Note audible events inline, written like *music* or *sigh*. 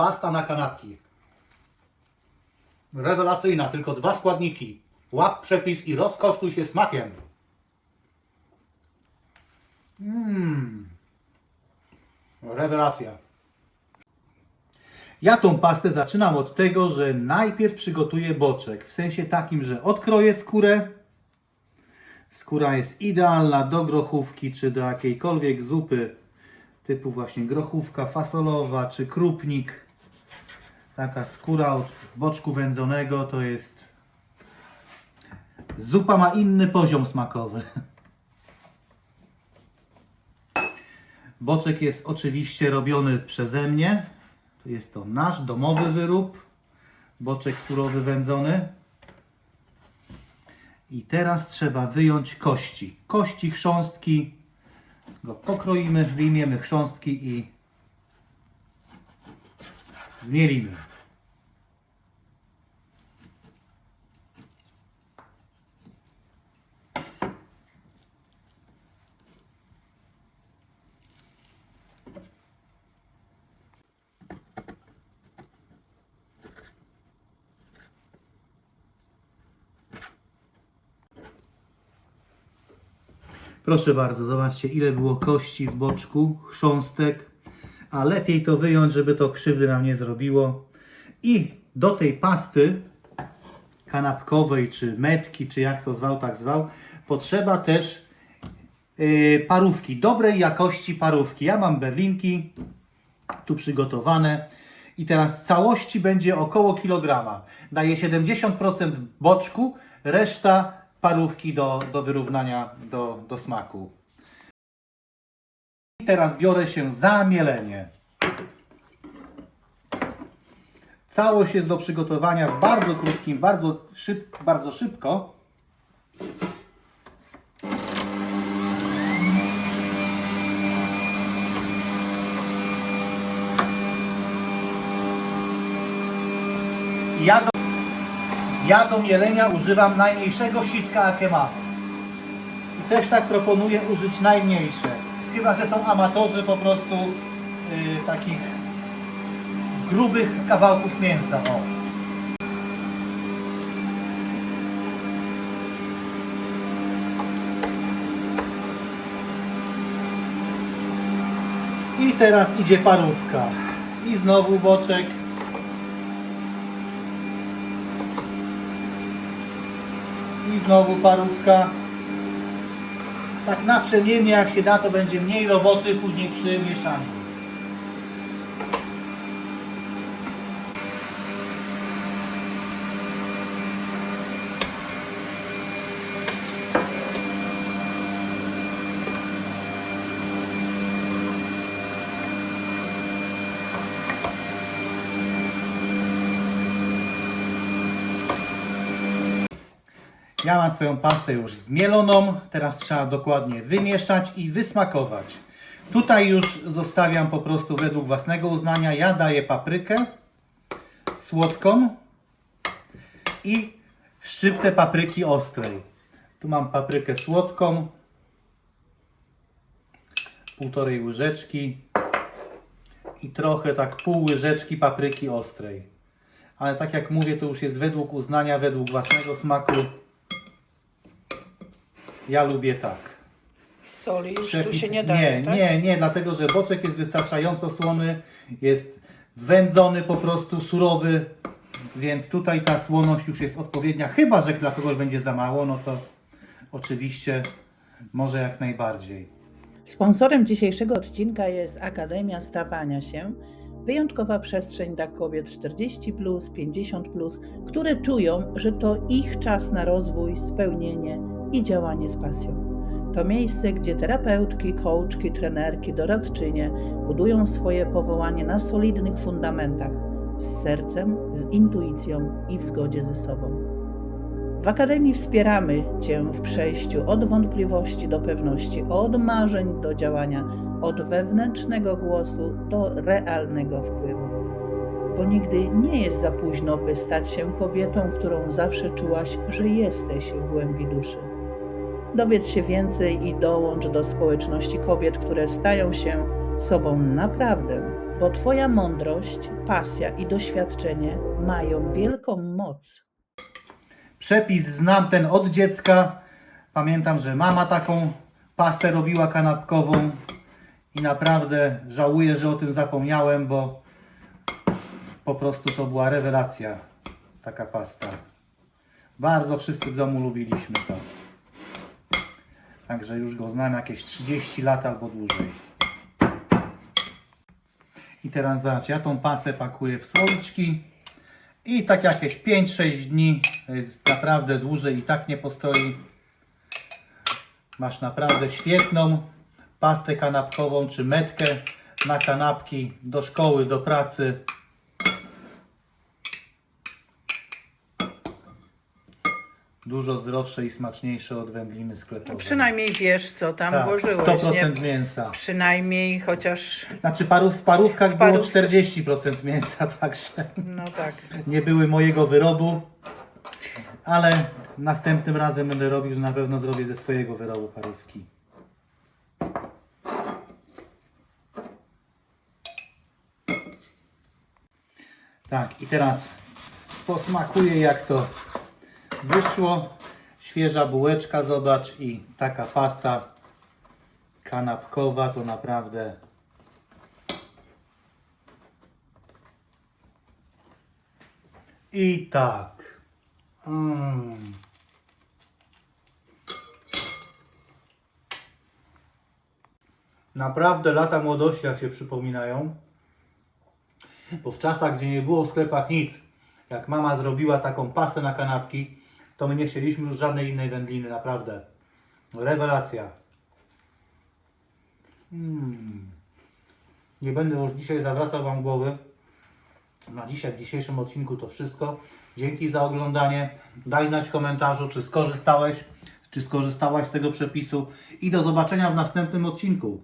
Pasta na kanapki. Rewelacyjna, tylko dwa składniki. Łap przepis i rozkosztuj się smakiem. Mmm. Rewelacja. Ja tą pastę zaczynam od tego, że najpierw przygotuję boczek. W sensie takim, że odkroję skórę. Skóra jest idealna do grochówki czy do jakiejkolwiek zupy typu właśnie grochówka fasolowa czy krupnik. Taka skóra od boczku wędzonego to jest. Zupa ma inny poziom smakowy. Boczek jest oczywiście robiony przeze mnie. Jest to nasz domowy wyrób. Boczek surowy wędzony. I teraz trzeba wyjąć kości. Kości, chrząstki. Go pokroimy, wyjmiemy chrząstki i zmielimy. Proszę bardzo, zobaczcie ile było kości w boczku, chrząstek. A lepiej to wyjąć, żeby to krzywdy nam nie zrobiło. I do tej pasty kanapkowej, czy metki, czy jak to zwał, tak zwał, potrzeba też yy, parówki, dobrej jakości parówki. Ja mam berlinki tu przygotowane. I teraz całości będzie około kilograma. Daje 70% boczku, reszta parówki do, do wyrównania do, do smaku. I teraz biorę się za mielenie. Całość jest do przygotowania w bardzo krótkim, bardzo, szyb, bardzo szybko. Ja ja do mielenia używam najmniejszego sitka, jakie mam. I też tak proponuję użyć najmniejsze. Chyba, że są amatorzy po prostu yy, takich grubych kawałków mięsa. O. I teraz idzie parówka. I znowu boczek. I znowu parówka. Tak naprzemiennie jak się da, to będzie mniej roboty później przy mieszaniu. Ja mam swoją pastę już zmieloną, teraz trzeba dokładnie wymieszać i wysmakować. Tutaj już zostawiam po prostu według własnego uznania. Ja daję paprykę słodką i szczyptę papryki ostrej. Tu mam paprykę słodką, półtorej łyżeczki i trochę tak pół łyżeczki papryki ostrej. Ale tak jak mówię, to już jest według uznania, według własnego smaku. Ja lubię tak. Soli już tu Przepis- się nie daje, nie, tak? nie, nie, dlatego że boczek jest wystarczająco słony, jest wędzony po prostu, surowy, więc tutaj ta słoność już jest odpowiednia. Chyba, że dla kogoś będzie za mało, no to oczywiście może jak najbardziej. Sponsorem dzisiejszego odcinka jest Akademia Stawania się, wyjątkowa przestrzeń dla kobiet 40, 50, które czują, że to ich czas na rozwój, spełnienie i działanie z pasją. To miejsce, gdzie terapeutki, coachki, trenerki, doradczynie budują swoje powołanie na solidnych fundamentach, z sercem, z intuicją i w zgodzie ze sobą. W Akademii wspieramy Cię w przejściu od wątpliwości do pewności, od marzeń do działania, od wewnętrznego głosu do realnego wpływu. Bo nigdy nie jest za późno, by stać się kobietą, którą zawsze czułaś, że jesteś w głębi duszy. Dowiedz się więcej i dołącz do społeczności kobiet, które stają się sobą naprawdę, bo Twoja mądrość, pasja i doświadczenie mają wielką moc. Przepis znam ten od dziecka. Pamiętam, że mama taką pastę robiła kanapkową i naprawdę żałuję, że o tym zapomniałem, bo po prostu to była rewelacja taka pasta. Bardzo wszyscy w domu lubiliśmy to. Także już go znam jakieś 30 lat albo dłużej. I teraz zobacz, ja tą pastę pakuję w słoiczki. I tak jakieś 5-6 dni, naprawdę dłużej i tak nie postoi. Masz naprawdę świetną pastę kanapkową czy metkę na kanapki do szkoły, do pracy. Dużo zdrowsze i smaczniejsze od wędliny sklepowej. Przynajmniej wiesz, co tam tak, włożyłeś. 100% Nie? mięsa. Przynajmniej chociaż, Znaczy parów, w parówkach było parów- 40% mięsa, *laughs* także no tak. nie były mojego wyrobu, ale następnym razem będę robił, na pewno zrobię ze swojego wyrobu parówki. Tak, i teraz posmakuję jak to wyszło. Świeża bułeczka, zobacz, i taka pasta kanapkowa to naprawdę I tak. Mm. Naprawdę lata młodości, jak się przypominają. Bo w czasach, gdzie nie było w sklepach nic, jak mama zrobiła taką pastę na kanapki, to my nie chcieliśmy już żadnej innej wędliny, naprawdę. Rewelacja. Mm. Nie będę już dzisiaj zawracał Wam głowy. Na dzisiaj, w dzisiejszym odcinku to wszystko. Dzięki za oglądanie. Daj znać w komentarzu, czy skorzystałeś, czy skorzystałaś z tego przepisu i do zobaczenia w następnym odcinku.